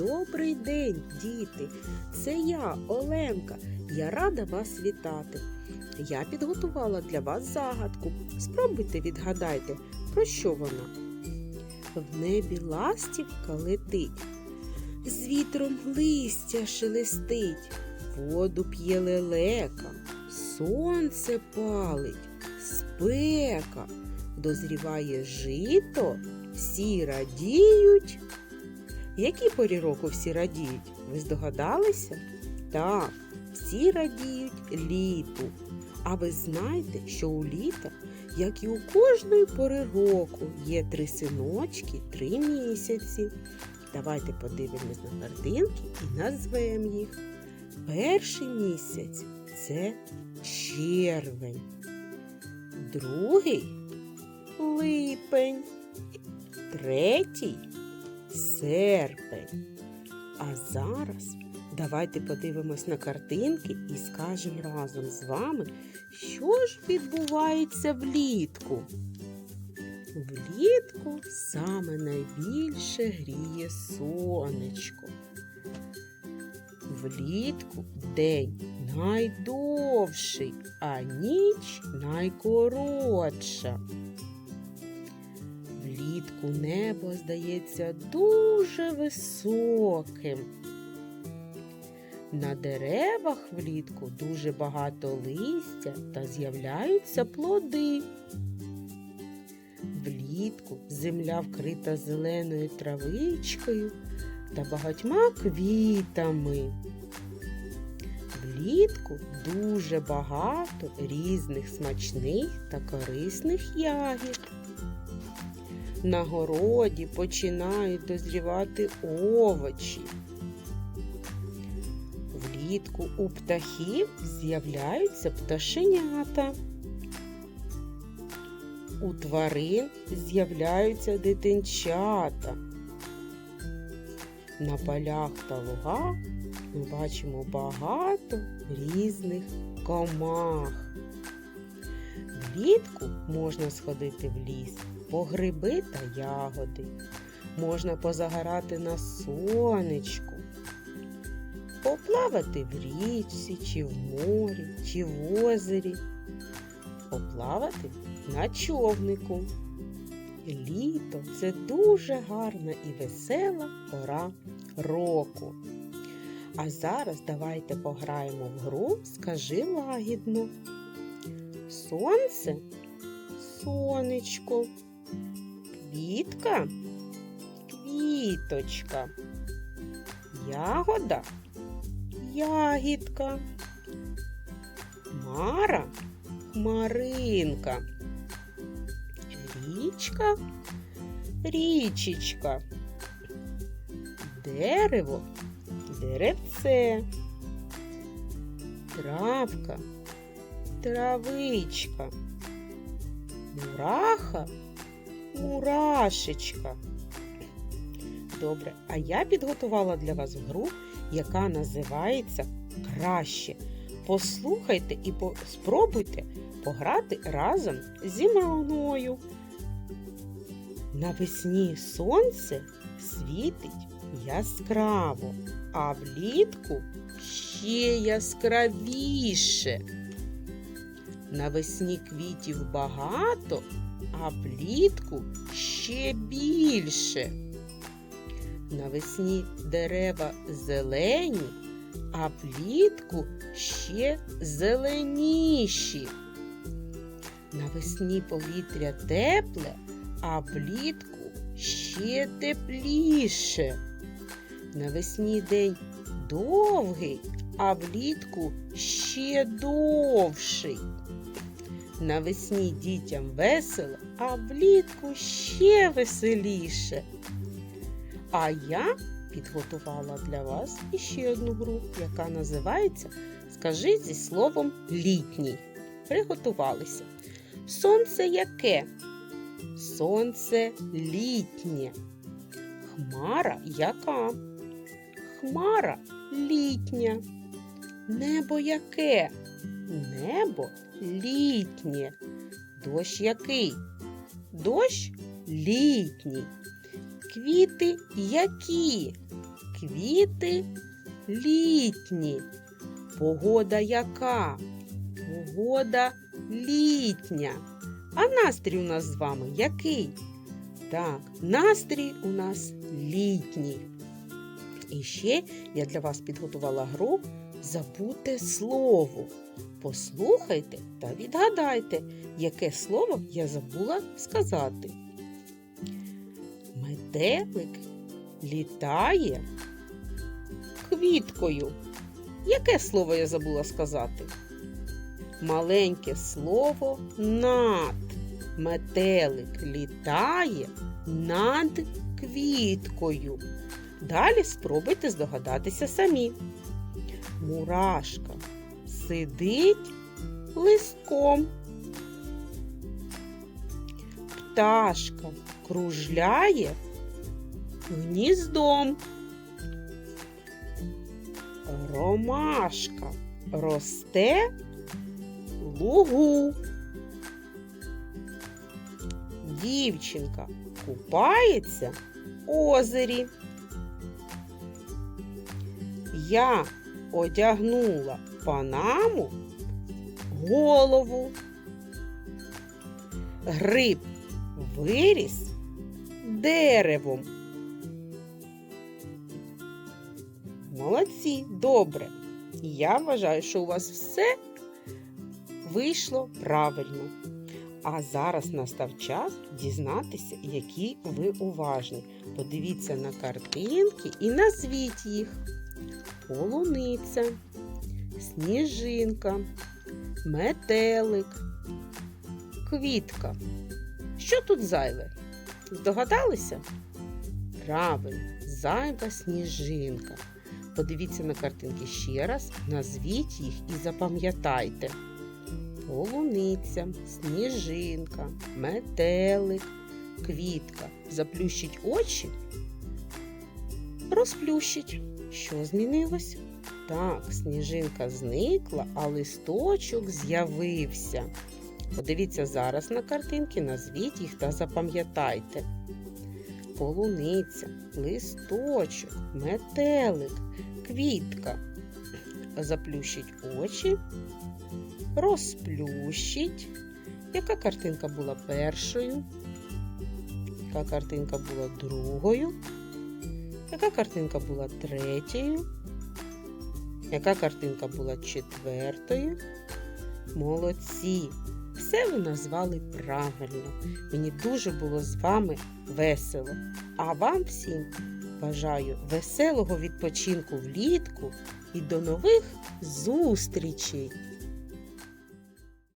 Добрий день, діти! Це я, Оленка. Я рада вас вітати. Я підготувала для вас загадку. Спробуйте відгадайте, про що вона. В небі ластівка летить, з вітром листя шелестить, воду п'є лелека, сонце палить, спека, дозріває жито, всі радіють. Які порі року всі радіють? Ви здогадалися? Так, всі радіють літу. А ви знаєте, що у літа, як і у кожної пори року, є три синочки, три місяці. Давайте подивимось на картинки і назвемо їх. Перший місяць це червень, другий липень, третій серпень. А зараз давайте подивимось на картинки і скажемо разом з вами, що ж відбувається влітку. Влітку саме найбільше гріє сонечко. Влітку день найдовший, а ніч найкоротша. Влітку небо здається дуже високим. На деревах влітку дуже багато листя та з'являються плоди. Влітку земля вкрита зеленою травичкою та багатьма квітами. Влітку дуже багато різних смачних та корисних ягід. На городі починають дозрівати овочі. Влітку у птахів з'являються пташенята. У тварин з'являються дитинчата. На полях та лугах ми бачимо багато різних комах. Влітку можна сходити в ліс по гриби та ягоди. Можна позагорати на сонечку, поплавати в річці, чи в морі, чи в озері, поплавати на човнику. Літо це дуже гарна і весела пора року. А зараз давайте пограємо в гру Скажи лагідно. Сонце сонечко, квітка? Квіточка, ягода? Ягідка, Мара? Маринка, річка? Річечка, дерево? Деревце, травка? Травичка, мураха мурашечка. Добре, а я підготувала для вас гру, яка називається Краще. Послухайте і спробуйте пограти разом зі мною. Навесні сонце світить яскраво, а влітку ще яскравіше. Навесні квітів багато, а влітку ще більше. Навесні дерева зелені, а влітку ще зеленіші. Навесні повітря тепле, а влітку ще тепліше. Навесні день довгий, а влітку ще довший. Навесні дітям весело, а влітку ще веселіше. А я підготувала для вас іще одну гру, яка називається Скажи зі словом літній. Приготувалися. Сонце яке? Сонце літнє. Хмара яка? Хмара літня. Небо яке? Небо літнє. Дощ який? Дощ літній. Квіти які? квіти літні. Погода яка? Погода літня. А настрій у нас з вами який? Так, настрій у нас літній. І ще я для вас підготувала гру Забуте слово. Послухайте та відгадайте, яке слово я забула сказати. Метелик літає квіткою. Яке слово я забула сказати? Маленьке слово над. Метелик літає над квіткою. Далі спробуйте здогадатися самі. Мурашка сидить листком. Пташка кружляє гніздом. Ромашка росте в лугу. Дівчинка купається в озері. Я одягнула панаму голову. Гриб виріс деревом. Молодці, добре. Я вважаю, що у вас все вийшло правильно. А зараз настав час дізнатися, які ви уважні. Подивіться на картинки і назвіть їх. Полуниця, сніжинка, метелик, квітка. Що тут зайве? Здогадалися? Правильно, зайва сніжинка. Подивіться на картинки ще раз, назвіть їх і запам'ятайте. Полуниця, сніжинка, метелик, квітка. Заплющіть очі, розплющіть. Що змінилось? Так, сніжинка зникла, а листочок з'явився. Подивіться зараз на картинки, назвіть їх та запам'ятайте. Полуниця, листочок, метелик, квітка. Заплющіть очі, розплющіть. Яка картинка була першою? Яка картинка була другою? Яка картинка була третьою? Яка картинка була четвертою? Молодці! Все ви назвали правильно. Мені дуже було з вами весело. А вам всім бажаю веселого відпочинку влітку і до нових зустрічей!